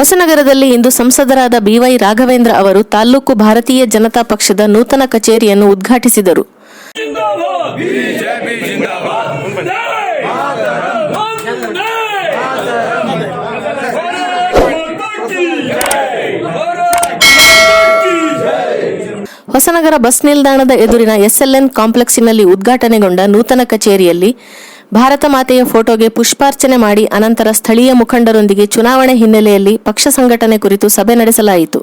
ಹೊಸನಗರದಲ್ಲಿ ಇಂದು ಸಂಸದರಾದ ಬಿವೈ ರಾಘವೇಂದ್ರ ಅವರು ತಾಲ್ಲೂಕು ಭಾರತೀಯ ಜನತಾ ಪಕ್ಷದ ನೂತನ ಕಚೇರಿಯನ್ನು ಉದ್ಘಾಟಿಸಿದರು. ಹೊಸನಗರ ಬಸ್ ನಿಲ್ದಾಣದ ಎದುರಿನ ಎಸ್ಎಲ್ಎನ್ ಕಾಂಪ್ಲೆಕ್ಸ್ನಲ್ಲಿ ಉದ್ಘಾಟನೆಗೊಂಡ ನೂತನ ಕಚೇರಿಯಲ್ಲಿ ಭಾರತ ಮಾತೆಯ ಫೋಟೋಗೆ ಪುಷ್ಪಾರ್ಚನೆ ಮಾಡಿ ಅನಂತರ ಸ್ಥಳೀಯ ಮುಖಂಡರೊಂದಿಗೆ ಚುನಾವಣೆ ಹಿನ್ನೆಲೆಯಲ್ಲಿ ಪಕ್ಷ ಸಂಘಟನೆ ಕುರಿತು ಸಭೆ ನಡೆಸಲಾಯಿತು.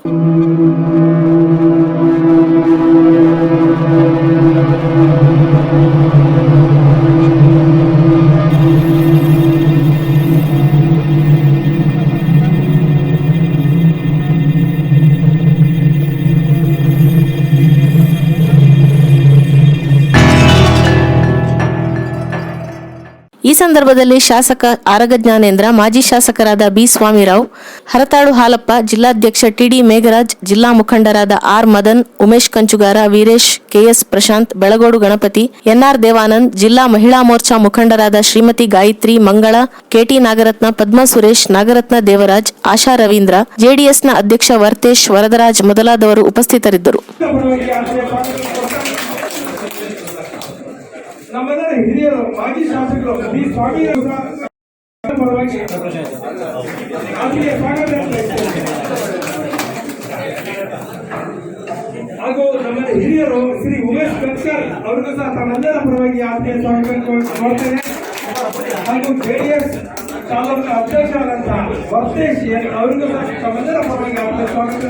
ಈ ಸಂದರ್ಭದಲ್ಲಿ ಶಾಸಕ ಆರಗ ಜ್ಞಾನೇಂದ್ರ, ಮಾಜಿ ಶಾಸಕರಾದ ಬಿ ಸ್ವಾಮಿರಾವ್, ಹರತಾಳು ಹಾಲಪ್ಪ, ಜಿಲ್ಲಾಧ್ಯಕ್ಷ ಟಿಡಿ ಮೇಘರಾಜ್, ಜಿಲ್ಲಾ ಮುಖಂಡರಾದ R Madan, Umesh Kanchugara, Veeresh, KS Prashanth, Belagodu Ganapathi, NR Devanand, ಜಿಲ್ಲಾ ಮಹಿಳಾ ಮೋರ್ಚಾ ಮುಖಂಡರಾದ ಶ್ರೀಮತಿ ಗಾಯತ್ರಿ, ಮಂಗಳ, ಕೆಟಿ ನಾಗರತ್ನ, ಪದ್ಮ ಸುರೇಶ್, ನಾಗರತ್ನ ದೇವರಾಜ್, ಆಶಾ ರವೀಂದ್ರ ಜೆಡಿಎಸ್ನ ಅಧ್ಯಕ್ಷ ವರ್ತೇಶ್ ವರದರಾಜ್ ಮೊದಲಾದವರು ಉಪಸ್ಥಿತರಿದ್ದರು. ನಮ್ಮೆಲ್ಲರ ಹಿರಿಯರು, ಮಾಜಿ ಶಾಸಕರು ಬಿ ಸ್ವಾಮಿ ಪರವಾಗಿ ಹಾಗೂ ನಮ್ಮ ಹಿರಿಯರು, ಶ್ರೀ ಉಮೇಶ್ ಕನ್ಸರ್ ಅವರಿಗೂ ಸಹ ತಮ್ಮೆಲ್ಲರ ಪರವಾಗಿ ಆತ್ಮೀಯ ಸ್ವಾಗತ ಮಾಡ್ತೇನೆ. ಹಾಗೂ ಜೆಡಿಎಸ್ ತಾಲೂಕು ಅಧ್ಯಕ್ಷರಾದಂತಹ ವರ್ತೇಶ್ ಅವರಿಗೂ ಸಹ ತಮ್ಮೆಲ್ಲರ ಪರವಾಗಿ ಆತ್ಮೀಯ ಸ್ವಾಗತ